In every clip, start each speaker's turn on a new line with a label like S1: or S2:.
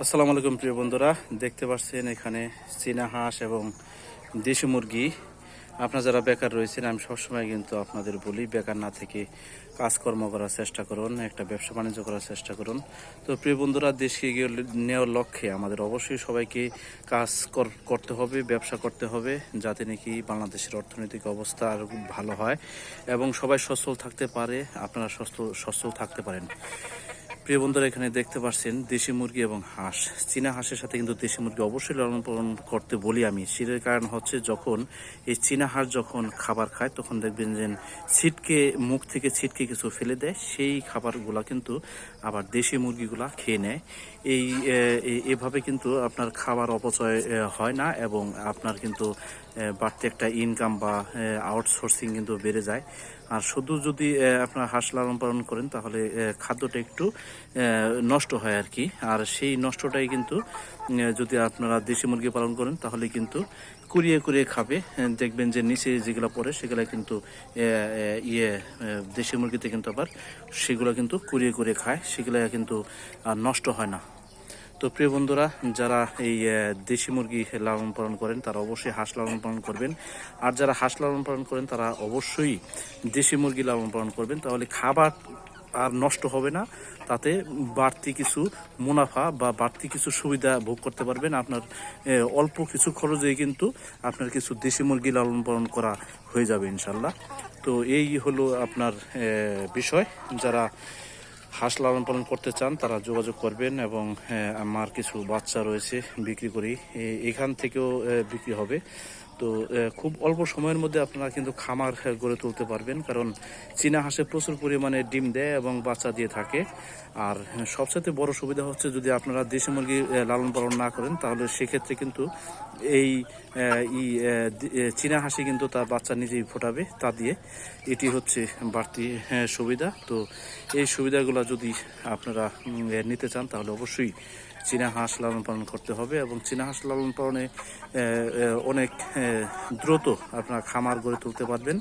S1: আসসালামু আলাইকুম, প্রিয় বন্ধুরা। দেখতে পাচ্ছেন এখানে চীনা হাঁস এবং দেশি মুরগি। আপনারা যারা বেকার রয়েছেন, আমি সবসময় কিন্তু আপনাদের বলি, বেকার না থেকে কাজকর্ম করার চেষ্টা করুন, একটা ব্যবসা বাণিজ্য করার চেষ্টা করুন। তো প্রিয় বন্ধুরা, দেশকে এগিয়ে নেওয়ার লক্ষ্যে আমাদের অবশ্যই সবাইকে কাজ কর- করতে হবে, ব্যবসা করতে হবে, যাতে নাকি বাংলাদেশের অর্থনৈতিক অবস্থা আরও ভালো হয় এবং সবাই সচ্ছল থাকতে পারে, আপনারা সচ্ছল সচ্ছল থাকতে পারেন। প্রিয় বন্ধুরা, এখানে দেখতে পাচ্ছেন দেশি মুরগি এবং হাঁস। চীনা হাঁসের সাথে কিন্তু দেশি মুরগি অবশ্যই লালন পালন করতে বলি আমি। সেটার কারণ হচ্ছে যখন এই চীনা হাঁস যখন খাবার খায়, তখন দেখবেন যে ছিটকে, মুখ থেকে ছিটকে কিছু ফেলে দেয়। সেই খাবারগুলা কিন্তু আবার দেশি মুরগিগুলা খেয়ে নেয়। এই এভাবে কিন্তু আপনার খাবার অপচয় হয় না এবং আপনার কিন্তু বাড়তি একটা ইনকাম বা আউটসোর্সিং কিন্তু বেড়ে যায়। আর শুধু যদি আপনার হাঁস লালন পালন করেন, তাহলে খাদ্যটা একটু নষ্ট হয় আর কি। আর সেই নষ্টটাই কিন্তু যদি আপনারা দেশি মুরগি পালন করেন, তাহলে কিন্তু কুড়িয়ে কুড়িয়ে খাবে। দেখবেন যে নিচে যেগুলো পড়ে, সেগুলো কিন্তু ইয়ে দেশি মুরগিতে কিন্তু আবার সেগুলো কিন্তু কুড়িয়ে কুড়িয়ে খায়। সেগুলো কিন্তু নষ্ট হয় না। তো প্রিয় বন্ধুরা, যারা এই দেশি মুরগি লালন পালন করেন, তারা অবশ্যই হাঁস লালন পালন করবেন। আর যারা হাঁস লালন পালন করেন, তারা অবশ্যই দেশি মুরগি লালন পালন করবেন। তাহলে খাবার আর নষ্ট হবে না। তাতে বাড়তি কিছু মুনাফা বা বাড়তি কিছু সুবিধা ভোগ করতে পারবেন। আপনার অল্প কিছু খরচেই কিন্তু আপনার কিছু দেশি মুরগি লালন পালন করা হয়ে যাবে ইনশাল্লাহ তো এই হলো আপনার বিষয়। যারা হাঁস লালন পালন করতে চান, তারা যোগাযোগ করবেন এবং আমার কিছু বাচ্চা রয়েছে বিক্রি করি। এখান থেকেও বিক্রি হবে। তো খুব অল্প সময়ের মধ্যে আপনারা কিন্তু খামার গড়ে তুলতে পারবেন। কারণ চীনা হাঁসে প্রচুর পরিমাণে ডিম দেয় এবং বাচ্চা দিয়ে থাকে। আর সবচেয়ে বড় সুবিধা হচ্ছে যদি আপনারা দেশি মুরগি লালন পালন না করেন, তাহলে সেক্ষেত্রে কিন্তু এই চীনা হাঁসি কিন্তু তার বাচ্চা নিজেই ফোটাবে, তা দিয়ে এটি হচ্ছে বাড়তি সুবিধা। তো এই সুবিধাগুলো যদি আপনারা নিতে চান, তাহলে অবশ্যই চীনা হাঁস লালন পালন করতে হবে এবং চীনা হাঁস লালন পালনে অনেক দ্রুত আপনারা খামার গড়ে তুলতে পারবেন।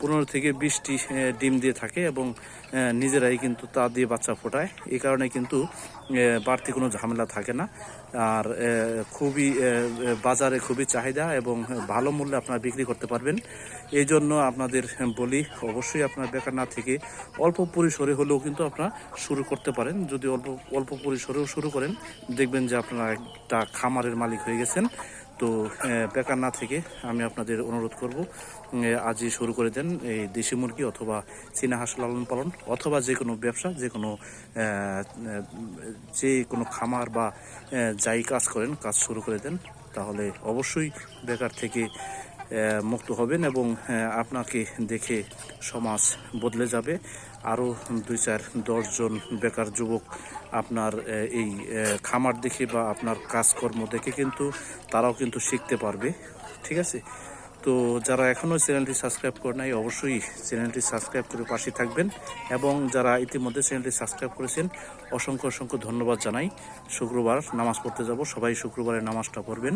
S1: পনেরো থেকে বিশটি ডিম দিয়ে থাকে এবং নিজেরাই কিন্তু তা দিয়ে বাচ্চা ফোটায়। এই কারণে কিন্তু বাড়তি কোনো ঝামেলা থাকে না। আর খুবই বাজারে খুবই চাহিদা এবং ভালো মূল্যে আপনারা বিক্রি করতে পারবেন। এই জন্য আপনাদের বলি, অবশ্যই আপনার বেকার না থেকে অল্প পরিসরে হলেও কিন্তু আপনারা শুরু করতে পারেন। যদি অল্প অল্প পরিসরেও শুরু করেন দেখবেন যে আপনারা একটা খামারের মালিক হয়ে গেছেন। তো বেকার না থেকে আমি আপনাদের অনুরোধ করব আজই শুরু করে দেন এই দেশি মুরগি অথবা চীনা হাঁস লালন পালন অথবা যে কোনো ব্যবসা যে কোনো যে কোনো খামার বা যাই কাজ করেন, কাজ শুরু করে দেন। তাহলে অবশ্যই বেকার থেকে মুক্ত হবেন এবং আপনাকে দেখে সমাজ বদলে যাবে। আরও দুই চার দশজন বেকার যুবক আপনার এই খামার দেখে বা আপনার কাজকর্ম দেখে কিন্তু তারাও কিন্তু শিখতে পারবে। ঠিক আছে? তো যারা এখনও চ্যানেলটি সাবস্ক্রাইব করে নাই, অবশ্যই চ্যানেলটি সাবস্ক্রাইব করে পাশে থাকবেন এবং যারা ইতিমধ্যে চ্যানেলটি সাবস্ক্রাইব করেছেন, অসংখ্য অসংখ্য ধন্যবাদ জানাই। শুক্রবার নামাজ পড়তে যাব, সবাই শুক্রবারে নামাজটা পড়বেন।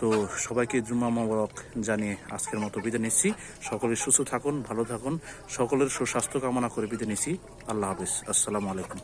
S1: তো সবাইকে জুম্মা মোবারক জানিয়ে আজকের মতো বিদায় নিচ্ছি। সকলে সুস্থ থাকুন, ভালো থাকুন, সকলের সুস্বাস্থ্য কামনা করে বিদায় নিচ্ছি। আল্লাহ হাফিজ, আসসালামু আলাইকুম।